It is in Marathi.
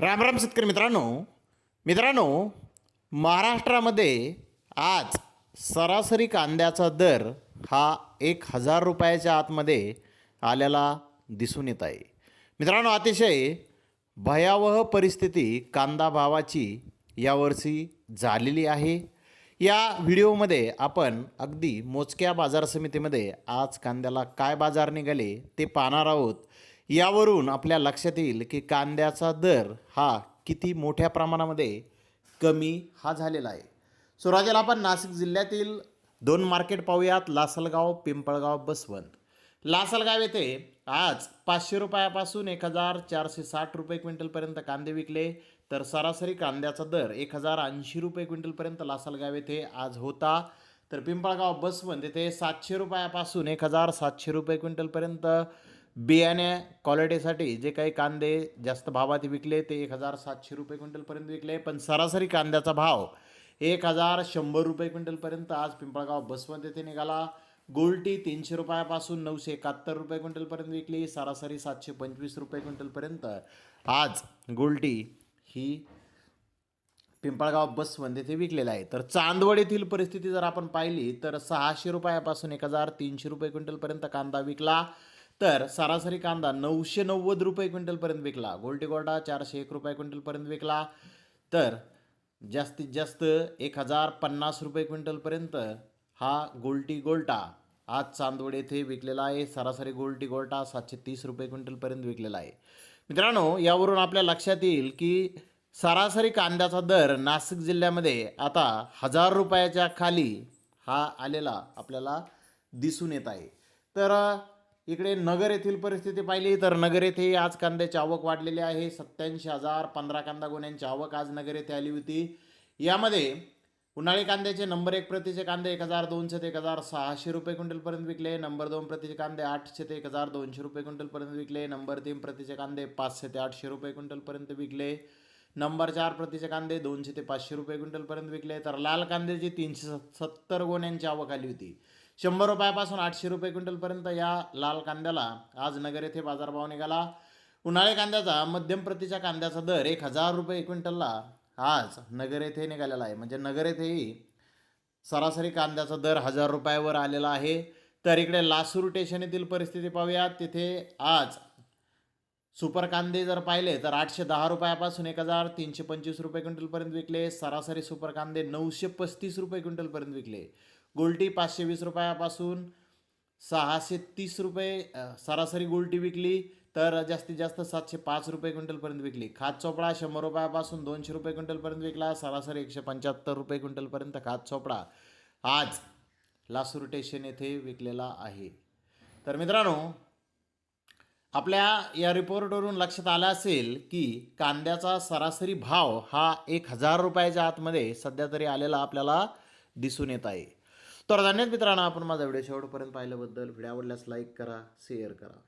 राम राम शेतकरी मित्रांनो. मित्रांनो महाराष्ट्रामध्ये आज सरासरी कांद्याचा दर हा एक हजार रुपयाच्या आतमध्ये आलेला दिसून येत आहे. मित्रांनो अतिशय भयावह परिस्थिती कांदा भावाची यावर्षी झालेली आहे. या व्हिडिओमध्ये आपण अगदी मोजक्या बाजार समितीमध्ये आज कांद्याला काय बाजार निघाले ते पाहणार आहोत. यावरून आपल्या लक्षात येईल की कांद्याचा दर हा किती मोठ्या प्रमाणामध्ये कमी हा झालेला आहे. सुरुवातीला आपण नाशिक जिल्ह्यातील दोन मार्केट पाहूयात. लासलगाव पिंपळगाव बसवंत. लासलगाव येथे आज पाचशे रुपयापासून एक हजार चारशे साठ रुपये क्विंटलपर्यंत कांदे विकले. तर सरासरी कांद्याचा दर एक हजार ऐंशी रुपये क्विंटलपर्यंत लासलगाव येथे आज होता. तर पिंपळगाव बसवंत येथे सातशे रुपयापासून एक हजार सातशे रुपये क्विंटलपर्यंत बियाणे क्वालिटीसाठी जे काही कांदे जास्त भावात विकले ते एक हजार सातशे रुपये क्विंटलपर्यंत विकले. पण सरासरी कांद्याचा भाव एक हजार शंभर रुपये क्विंटलपर्यंत आज पिंपळगाव बसवंत येथे निघाला. गोल्टी तीनशे रुपयापासून नऊशे एकाहत्तर रुपये क्विंटलपर्यंत विकली. सरासरी सातशे पंचवीस रुपये क्विंटलपर्यंत आज गोल्टी ही पिंपळगाव बसवंत येथे विकलेला आहे. तर चांदवड येथील परिस्थिती जर आपण पाहिली तर सहाशे रुपयापासून एक हजार तीनशे रुपये क्विंटलपर्यंत कांदा विकला. तर सरासरी कांदा नऊशे नव्वद रुपये क्विंटलपर्यंत विकला. गोल्टीगोडा चारशे एक रुपये क्विंटलपर्यंत विकला. तर जास्तीत जास्त एक हजार पन्नास रुपये क्विंटलपर्यंत हा गोल्टी गोल्टा आज चांदवड येथे विकलेला आहे. सरासरी गोल्टी गोल्टा सातशे तीस रुपये क्विंटलपर्यंत विकलेला आहे. मित्रांनो यावरून आपल्या लक्षात येईल की सरासरी कांद्याचा दर नाशिक जिल्ह्यामध्ये आता हजार रुपयाच्या खाली हा आलेला आपल्याला दिसून येत आहे. तर इकडे नगर येथील परिस्थिती पाहिली तर नगर येथे आज कांद्याची आवक वाढलेली आहे. सत्याऐंशी हजार पंधरा कांदा गोण्यांची आवक आज नगर येथे आली होती. यामध्ये उन्हाळी कांद्याचे नंबर एक प्रतीचे कांदे एक हजार दोनशे ते एक हजार सहाशे रुपये क्विंटलपर्यंत विकले. नंबर दोन प्रतीचे कांदे आठशे ते एक हजार दोनशे रुपये क्विंटलपर्यंत विकले. नंबर तीन प्रतीचे कांदे पाचशे ते आठशे रुपये क्विंटलपर्यंत विकले. नंबर चार प्रतीचे कांदे दोनशे ते पाचशे रुपये क्विंटलपर्यंत विकले. तर लाल कांद्याची तीनशे सत्तर गोण्यांची आवक आली होती. शंभर रुपयापासून आठशे रुपये क्विंटलपर्यंत या लाल कांद्याला आज नगर येथे बाजारभाव निघाला. उन्हाळी कांद्याचा मध्यम प्रतीच्या कांद्याचा दर एक हजार रुपये क्विंटलला आज नगर येथे निघालेला आहे. म्हणजे नगर येथेही सरासरी कांद्याचा दर हजार रुपयावर आलेला आहे. तर इकडे लासूर स्टेशन येथील परिस्थिती पाहूयात. तिथे आज सुपर कांदे जर पाहिले तर आठशे दहा रुपयापासून एक हजार तीनशे पंचवीस रुपये क्विंटलपर्यंत विकले. सरासरी सुपर कांदे नऊशे पस्तीस रुपये क्विंटलपर्यंत विकले. गोल्टी पाचशे वीस रुपयापासून सहाशे तीस रुपये सरासरी गोल्टी विकली तर जास्तीत जास्त सातशे पाच रुपये क्विंटलपर्यंत विकली. खात चोपडा शंभर रुपयापासून दोनशे रुपये क्विंटलपर्यंत विकला. सरासरी एकशे पंच्याहत्तर रुपये क्विंटलपर्यंत खात चोपडा आज लासूर स्टेशन येथे विकलेला आहे. तर मित्रांनो आपल्या या रिपोर्टवरून लक्षात आलं असेल की कांद्याचा सरासरी भाव हा एक हजार रुपयाच्या आतमध्ये सध्या तरी आलेला आपल्याला दिसून येत आहे. तर धन्यवाद मित्रांनो आपण माझा व्हिडिओ शेवटपर्यंत पाहिल्याबद्दल. व्हिडिओ आवडल्यास लाईक करा शेअर करा.